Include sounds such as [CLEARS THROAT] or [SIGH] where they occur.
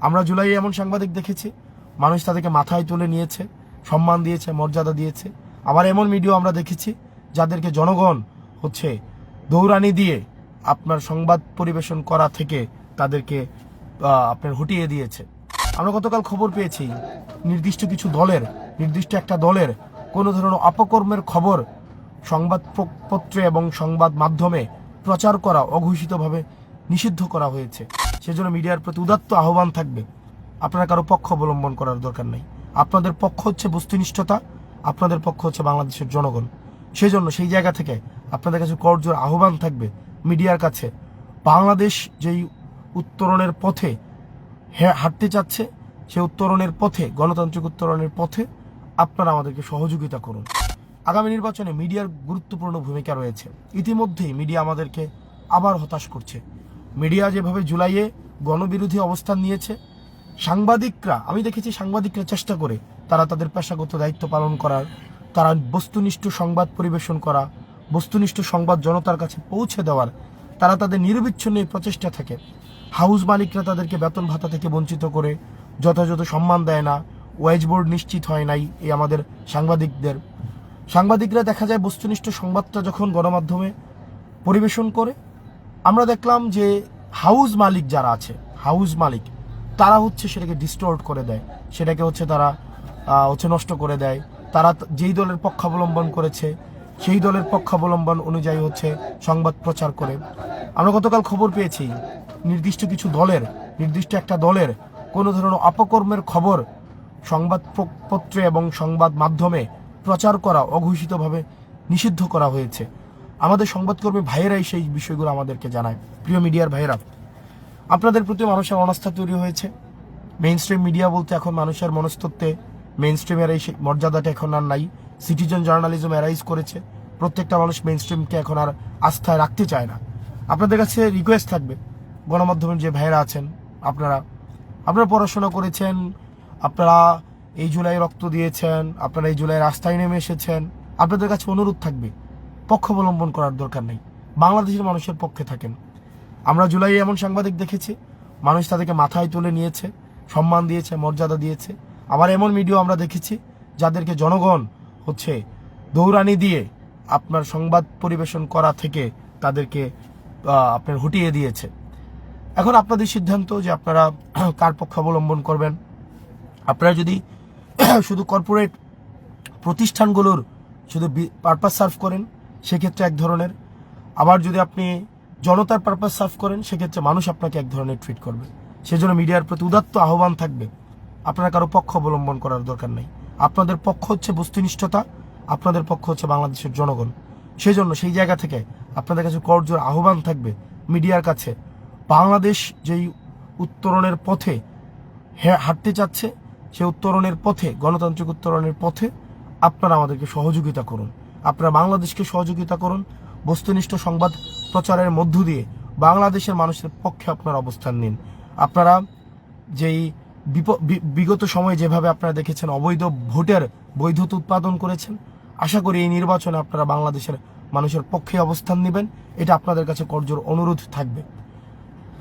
আমরা জুলাইয়ে এমন সাংবাদিক দেখেছি। মানুষ তাদেরকে মাথায় তুলে নিয়েছে, সম্মান দিয়েছে, মর্যাদা দিয়েছে। আবার এমন মিডিয়া আমরা দেখেছি যাদেরকে জনগণ হচ্ছে দৌড়ানি দিয়ে আপনার সংবাদ পরিবেশন করা থেকে তাদেরকে আপনার হটিয়ে দিয়েছে। আমরা গতকাল খবর পেয়েছি, নির্দিষ্ট কিছু দলের, নির্দিষ্ট একটা দলের কোনো ধরনের অপকর্মের খবর সংবাদ প- এবং সংবাদ মাধ্যমে প্রচার করা অঘোষিতভাবে নিষিদ্ধ করা হয়েছে। সেজন্য মিডিয়ার প্রতি উদাত্ত আহ্বান থাকবে। আপনারা কারও পক্ষ অবলম্বন করার দরকার নেই। আপনাদের পক্ষ হচ্ছে বস্তুনিষ্ঠতা, আপনাদের পক্ষ হচ্ছে বাংলাদেশের জনগণ। সেই জন্য সেই জায়গা থেকে আপনাদের কাছে করজোর আহ্বান থাকবে মিডিয়ার কাছে। বাংলাদেশ যেই উত্তরণের পথে হাঁটতে চাচ্ছে, সে উত্তরণের পথে, গণতান্ত্রিক উত্তরণের পথে আপনারা আমাদেরকে সহযোগিতা করুন। আগামী নির্বাচনে মিডিয়ার গুরুত্বপূর্ণ ভূমিকা রয়েছে। ইতিমধ্যেই মিডিয়া আমাদেরকে আবার হতাশ করছে। মিডিয়া যেভাবে জুলাইয়ে গণবিরোধী অবস্থান নিয়েছে, সাংবাদিকরা, আমি দেখেছি সাংবাদিকরা চেষ্টা করে তারা তাদের পেশাগত দায়িত্ব পালন করার, তারা বস্তুনিষ্ঠ সংবাদ পরিবেশন করা, বস্তুনিষ্ঠ সংবাদ জনতার কাছে পৌঁছে দেওয়ার, তারা তাদের নিরবিচ্ছিন্ন প্রচেষ্টা থাকে, হাউস মালিকরা তাদেরকে বেতন ভাতা থেকে বঞ্চিত করে যথাযথ সম্মান দেয় না, ওয়েজ বোর্ড নিশ্চিত হয় নাই এই আমাদের সাংবাদিকদের। সাংবাদিকরা দেখা যায় বস্তুনিষ্ঠ সংবাদটা যখন গণমাধ্যমে পরিবেশন করে আমরা দেখলাম যে হাউস মালিক যারা আছে, হাউস মালিক, তারা হচ্ছে সেটাকে ডিস্টোর্ট করে দেয়। সেটাকে হচ্ছে তারা হচ্ছে নষ্ট করে দেয়। তারা যেই দলের পক্ষাবলম্বন করেছে, সেই দলের পক্ষাবলম্বন অনুযায়ী হচ্ছে সংবাদ প্রচার করে। আমরা গতকাল খবর পেয়েছি, নির্দিষ্ট কিছু দলের, নির্দিষ্ট একটা দলের কোনো ধরনের অপকর্মের খবর সংবাদ প- পত্রে এবং সংবাদ মাধ্যমে প্রচার করা অঘোষিতভাবে নিষিদ্ধ করা হয়েছে। আমাদের সংবাদকর্মী ভাইয়েরাই সেই বিষয়গুলো আমাদেরকে জানায়। প্রিয় মিডিয়ার ভাইয়েরা, আপনাদের প্রতি মানুষের অনাস্থা তৈরি হয়েছে। মেইন স্ট্রিম মিডিয়া বলতে এখন মানুষের মনস্তত্ত্বে মেইন স্ট্রিমের এই মর্যাদাটা এখন আর নাই। সিটিজেন জার্নালিজম অ্যারাইজ করেছে। প্রত্যেকটা মানুষ মেইন স্ট্রিমকে এখন আর আস্থায় রাখতে চায় না। আপনাদের কাছে রিকোয়েস্ট থাকবে। গণমাধ্যমের যে ভাইয়েরা আছেন, আপনারা আপনারা পড়াশোনা করেছেন, আপনারা এই জুলাই রক্ত দিয়েছেন, আপনারা এই জুলাই রাস্তায় নেমে এসেছেন, আপনাদের কাছে অনুরোধ থাকবে পক্ষ অবলম্বন করার দরকার নেই। বাংলাদেশের মানুষের পক্ষে থাকেন। আমরা জুলাই এমন সাংবাদিক দেখেছি, মানুষ তাদেরকে মাথায় তুলে নিয়েছে, সম্মান দিয়েছে, মর্যাদা দিয়েছে। আবার এমন মিডিয়া আমরা দেখেছি, যাদেরকে জনগণ হচ্ছে দৌড়ানি দিয়ে আপনার সংবাদ পরিবেশন করা থেকে তাদেরকে আপনার হটিয়ে দিয়েছে। এখন আপনাদের সিদ্ধান্ত যে আপনারা [CLEARS THROAT] কার পক্ষ অবলম্বন করবেন। আপনারা যদি [CLEARS THROAT] শুধু কর্পোরেট প্রতিষ্ঠানগুলোর শুধু পারপাস সার্ভ করেন সেক্ষেত্রে এক ধরনের। আবার যদি আপনি জনতার পারপাস সার্ভ করেন, সেক্ষেত্রে মানুষ আপনাকে এক ধরনের ট্রিট করবে। সেজন্য মিডিয়ার প্রতি উদাত্ত আহ্বান থাকবে। আপনারা কারও পক্ষ অবলম্বন করার দরকার নেই। আপনাদের পক্ষ হচ্ছে বস্তুনিষ্ঠতা, আপনাদের পক্ষ হচ্ছে বাংলাদেশের জনগণ। সেই জন্য সেই জায়গা থেকে আপনাদের কাছে করজোর আহ্বান থাকবে মিডিয়ার কাছে। বাংলাদেশ যেই উত্তরণের পথে হাঁটতে চাচ্ছে, সে উত্তরণের পথে, গণতান্ত্রিক উত্তরণের পথে আপনারা আমাদেরকে সহযোগিতা করুন। আপনারা বাংলাদেশকে সহযোগিতা করুন। বস্তুনিষ্ঠ সংবাদ প্রচারের মধ্য দিয়ে বাংলাদেশের মানুষের পক্ষে আপনারা অবস্থান নিন। আপনারা যেই বিগত সময়ে যেভাবে আপনারা দেখেছেন, অবৈধ ভোটের বৈধতা উৎপাদন করেছেন, আশা করি এই নির্বাচনে আপনারা বাংলাদেশের মানুষের পক্ষে অবস্থান নেবেন। এটা আপনাদের কাছে করজোর অনুরোধ থাকবে।